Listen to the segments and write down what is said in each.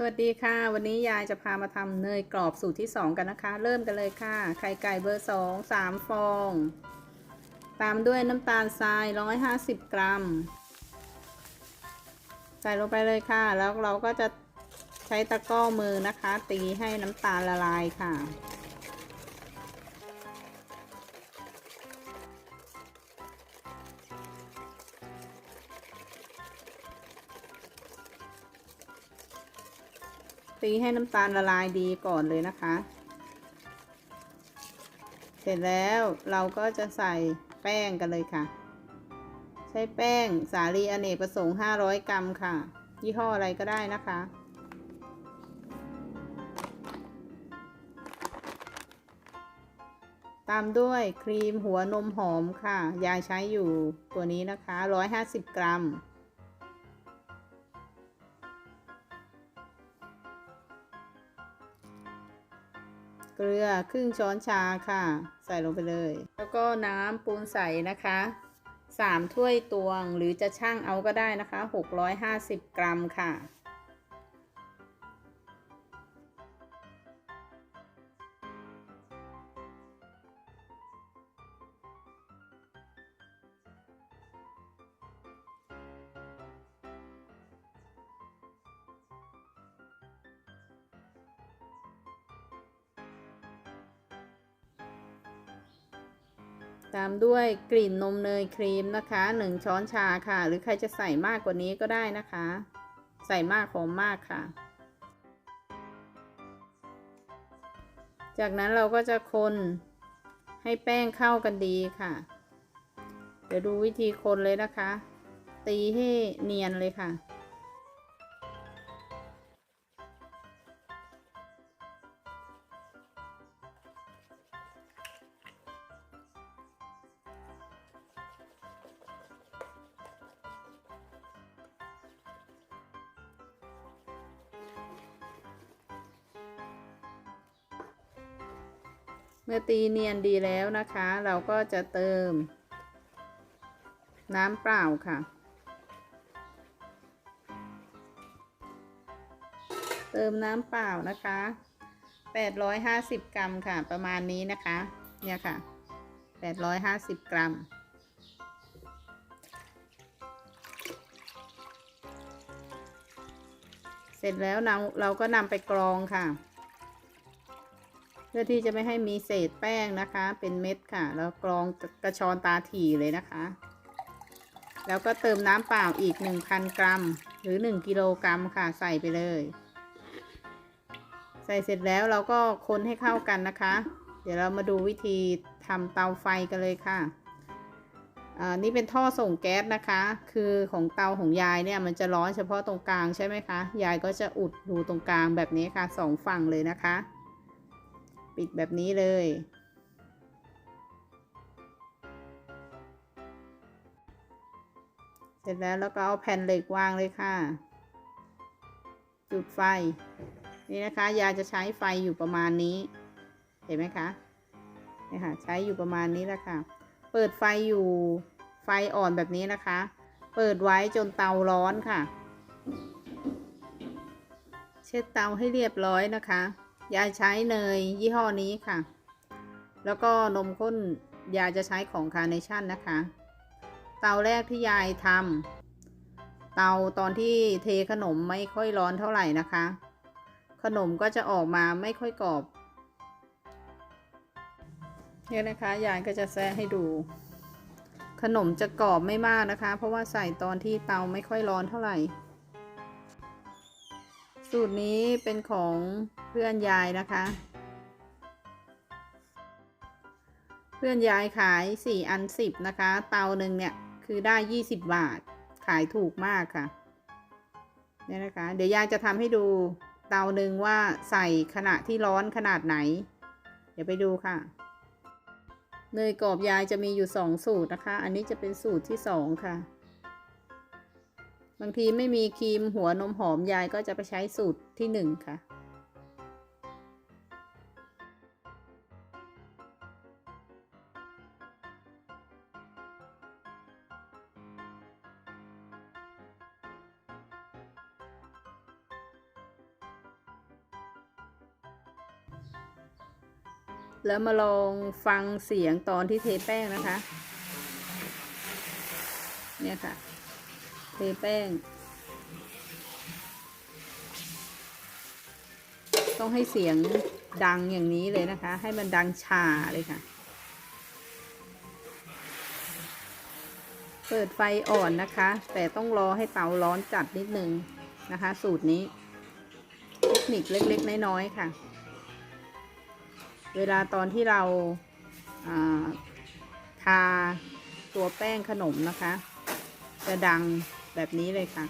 สวัสดีค่ะ วันนี้ยายจะพามาทำเนยกรอบสูตรที่ 2 กันนะคะ เริ่มกันเลยค่ะ ไข่ไก่เบอร์ 2 3 ฟอง ตามด้วยน้ำตาลทราย 150 กรัม ใส่ลงไปเลยค่ะ แล้วเราก็จะใช้ตะกร้อมือนะคะ ตีให้น้ำตาลละลายค่ะ ตีให้น้ำตาลละลายดีก่อนเลยนะคะ เสร็จแล้วเราก็จะใส่แป้งกันเลยค่ะ ใช้แป้งสาลีอเนกประสงค์ 500 กรัมค่ะ ยี่ห้ออะไรก็ได้นะคะ ตามด้วยครีมหัวนมหอมค่ะ ยายใช้อยู่ตัวนี้นะคะ 150 กรัม เกลือครึ่งช้อนชาค่ะ ใส่ลงไปเลย แล้วก็น้ำปูนใสนะคะสามถ้วยตวงหรือจะช่างเอาก็ได้นะคะ 650 กรัมค่ะ ตามด้วยกลิ่นนมเนยครีมนะคะ 1 ช้อนชาค่ะ หรือใครจะใส่มากกว่านี้ก็ได้นะคะ ใส่มากหอมมากค่ะ จากนั้นเราก็จะคนให้แป้งเข้ากันดีค่ะ เดี๋ยวดูวิธีคนเลยนะคะ ตีให้เนียนเลยค่ะ เมื่อตีเนียนดีแล้วนะคะ เราก็จะเติม น้ำเปล่าค่ะ เติมน้ำเปล่านะคะ 850 กรัมค่ะ ประมาณนี้นะคะ เนี่ยค่ะ 850 กรัมเสร็จแล้วเราเราก็นำไปกรองค่ะ เพื่อที่จะไม่ให้มีเศษแป้งนะคะ เป็นเม็ดค่ะ แล้วกรองกระชอนตาถี่เลยนะคะ แล้วก็เติมน้ำเปล่าอีก 1,000 กรัม หรือ 1 กิโลกรัมค่ะใส่ไปเลย ใส่เสร็จแล้วเราก็คนให้เข้ากันนะคะ เดี๋ยวเรามาดูวิธีทำเตาไฟกันเลยค่ะอ่านี่เป็นท่อส่งแก๊สนะคะ คือของเตาของยายเนี่ยมันจะร้อนเฉพาะตรงกลางใช่ไหมคะ ยายก็จะอุดรูตรงกลางแบบนี้ค่ะสองฝั่งเลยนะคะ ปิดแบบนี้เลย เสร็จแล้วแล้วก็เอาแผ่นเหล็กวางเลยค่ะ จุดไฟ นี่นะคะ ยาจะใช้ไฟอยู่ประมาณนี้ เห็นไหมคะนี่ค่ะ ใช้อยู่ประมาณนี้แหละค่ะ เปิดไฟอยู่ไฟอ่อนแบบนี้นะคะ เปิดไว้จนเตาร้อนค่ะ เช็ดเตาให้เรียบร้อยนะคะ ยายใช้เนยยี่ห้อนี้ค่ะ แล้วก็นมข้นยายจะใช้ของคาร์เนชั่นนะคะ เตาแรกที่ยายทำเตาตอนที่เทขนมไม่ค่อยร้อนเท่าไหร่นะคะ ขนมก็จะออกมาไม่ค่อยกรอบเนี่ยนะคะยายก็จะแซะให้ดู ขนมจะกรอบไม่มากนะคะ เพราะว่าใส่ตอนที่เตาไม่ค่อยร้อนเท่าไหร่ สูตรนี้เป็นของเพื่อนยายนะคะ เพื่อนยายขาย 4 อัน 10 นะคะ เตาหนึ่งเนี่ย คือได้ 20 บาท ขายถูกมากค่ะ เนี่ยนะคะ เดี๋ยวยายจะทำให้ดูเตาหนึ่งว่าใส่ขณะที่ร้อนขนาดไหน เดี๋ยวไปดูค่ะ เนยกรอบยายจะมีอยู่ 2 สูตรนะคะ อันนี้จะเป็นสูตรที่ 2 ค่ะ บางทีไม่มีครีมหัวนมหอมยายก็จะไปใช้สูตรที่หนึ่งค่ะ แล้วมาลองฟังเสียงตอนที่เทแป้งนะคะ เนี่ยค่ะ เทแป้ง ต้องให้เสียงดังอย่างนี้เลยนะคะ ให้มันดังชาเลยค่ะ เปิดไฟอ่อนนะคะ แต่ต้องรอให้เตาร้อนจัดนิดนึงนะคะ สูตรนี้ เทคนิคเล็กๆน้อยๆค่ะ เวลาตอนที่เราาทาตัวแป้งขนมนะคะ จะดัง แบบนี้เลยค่ะ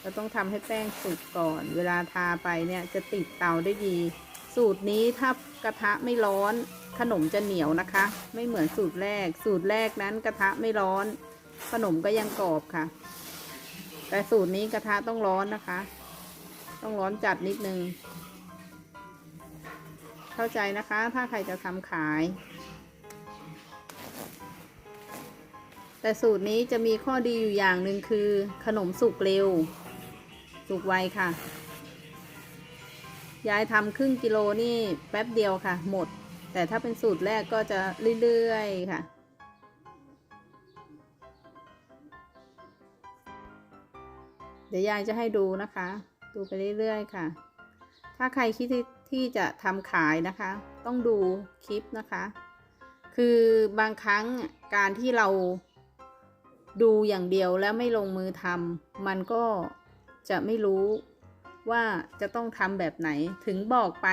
เราต้องทำให้แป้งสุกก่อน เวลาทาไปเนี่ยจะติดเตาได้ดี สูตรนี้ถ้ากระทะไม่ร้อนขนมจะเหนียวนะคะ ไม่เหมือนสูตรแรก สูตรแรกนั้นกระทะไม่ร้อน ขนมก็ยังกรอบค่ะ แต่สูตรนี้กระทะต้องร้อนนะคะ ต้องร้อนจัดนิดนึง เข้าใจนะคะ ถ้าใครจะทำขาย แต่สูตรนี้จะมีข้อดีอยู่อย่างหนึ่งคือ ขนมสุกเร็ว สุกไวค่ะ ยายทำครึ่งกิโลนี่แป๊บเดียวค่ะ หมด แต่ถ้าเป็นสูตรแรกก็จะเรื่อยๆค่ะเดี๋ยวยายจะให้ดูนะคะ ดูไปเรื่อยๆค่ะ ถ้าใครคิดที่จะทำขายนะคะ ต้องดูคลิปนะคะ คือบางครั้งการที่เรา ดูอย่างเดียวแล้วไม่ลงมือทำมันก็จะไม่รู้ว่าจะต้องทำแบบไหนถึงบอกไป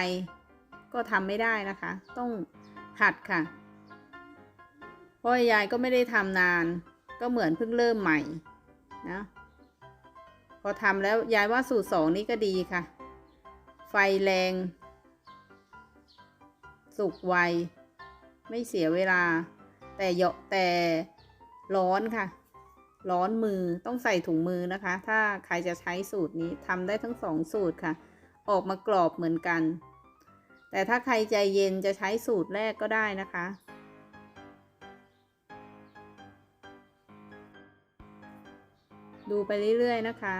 ก็ทำไม่ได้นะคะ ต้องหัดค่ะเพราะยายก็ไม่ได้ทำนาน ก็เหมือนเพิ่งเริ่มใหม่นะพอทำแล้วยายว่าสูตรสองนี้ก็ดีค่ะ ไฟแรง สุกไว ไม่เสียเวลา แต่เยอะแต่ร้อนค่ะ ร้อนมือต้องใส่ถุงมือนะคะ ถ้าใครจะใช้สูตรนี้ทำได้ทั้งสองสูตรค่ะ ออกมากรอบเหมือนกัน แต่ถ้าใครใจเย็นจะใช้สูตรแรกก็ได้นะคะ ดูไปเรื่อยๆนะคะ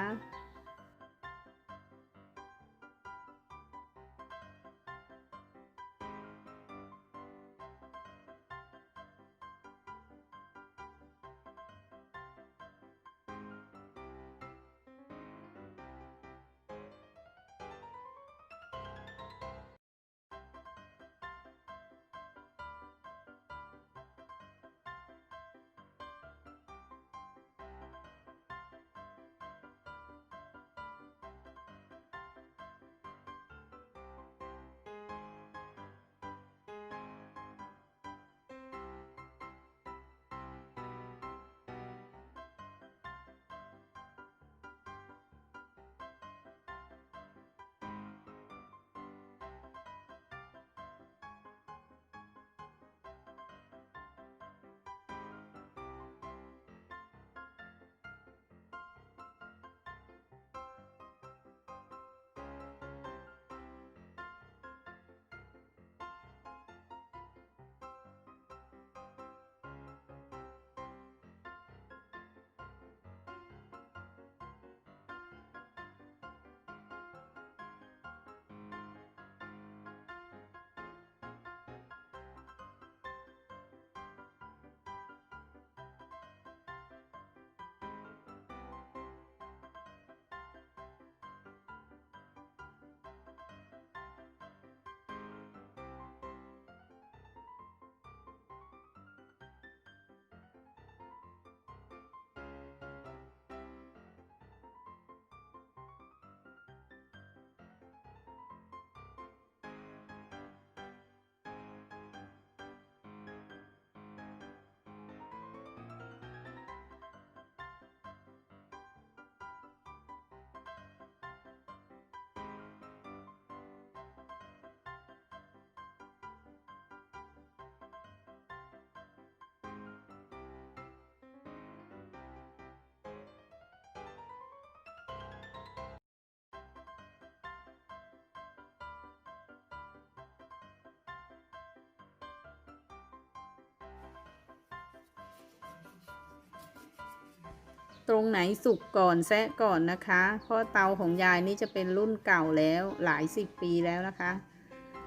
ตรงไหนสุกก่อนแซะก่อนนะคะ เพราะเตาของยายนี่จะเป็นรุ่นเก่าแล้วหลายสิบปีแล้วนะคะ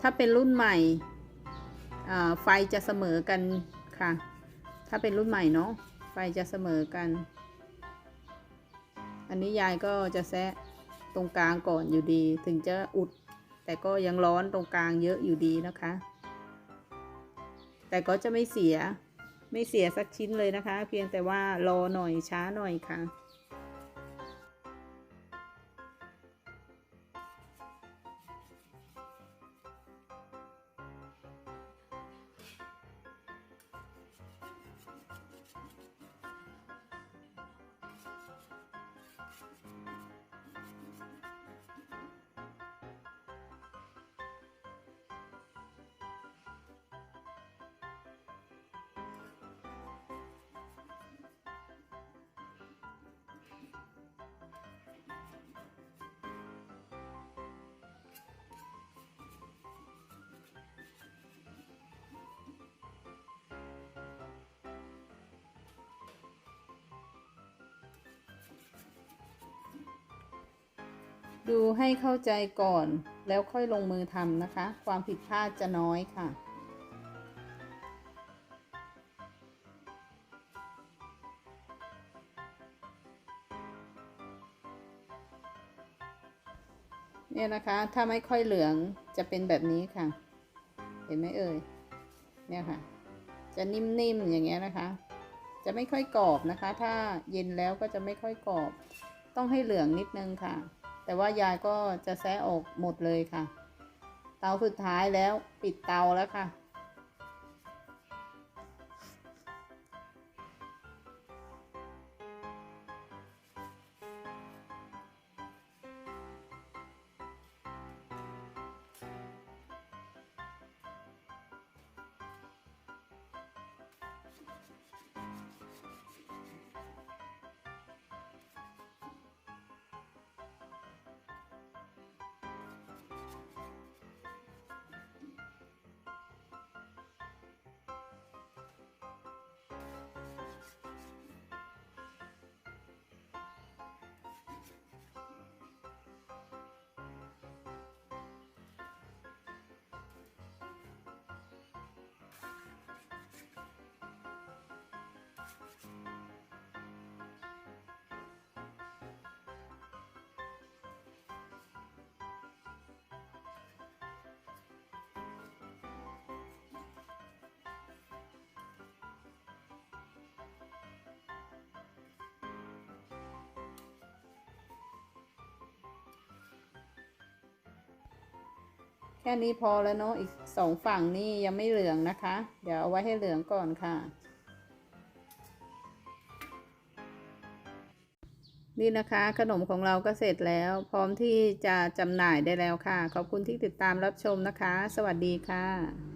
ถ้าเป็นรุ่นใหม่ไฟจะเสมอกันค่ะ ถ้าเป็นรุ่นใหม่เนาะไฟจะเสมอกัน อันนี้ยายก็จะแซะตรงกลางก่อนอยู่ดี ถึงจะอุด แต่ก็ยังร้อนตรงกลางเยอะอยู่ดีนะคะ แต่ก็จะไม่เสีย ไม่เสียสักชิ้นเลยนะคะ เพียงแต่ว่ารอหน่อยช้าหน่อยค่ะ ดูให้เข้าใจก่อนแล้วค่อยลงมือทำนะคะ ความผิดพลาดจะน้อยค่ะ เนี่ยนะคะถ้าไม่ค่อยเหลืองจะเป็นแบบนี้ค่ะ เห็นไหมเอ่ยเนี่ยค่ะ จะนิ่มๆอย่างเงี้ยนะคะ จะไม่ค่อยกรอบนะคะ ถ้าเย็นแล้วก็จะไม่ค่อยกรอบ ต้องให้เหลืองนิดนึงค่ะ แต่ว่ายายก็จะแซะออกหมดเลยค่ะ เตาสุดท้ายแล้วปิดเตาแล้วค่ะ ค่นี้พอแล้วเนาะอีกสองฝั่งนี่ยังไม่เหลืองนะคะ เดี๋ยวเอาไว้ให้เหลืองก่อนค่ะ นี่นะคะขนมของเราก็เสร็จแล้ว พร้อมที่จะจำหน่ายได้แล้วค่ะ ขอบคุณที่ติดตามรับชมนะคะ สวัสดีค่ะ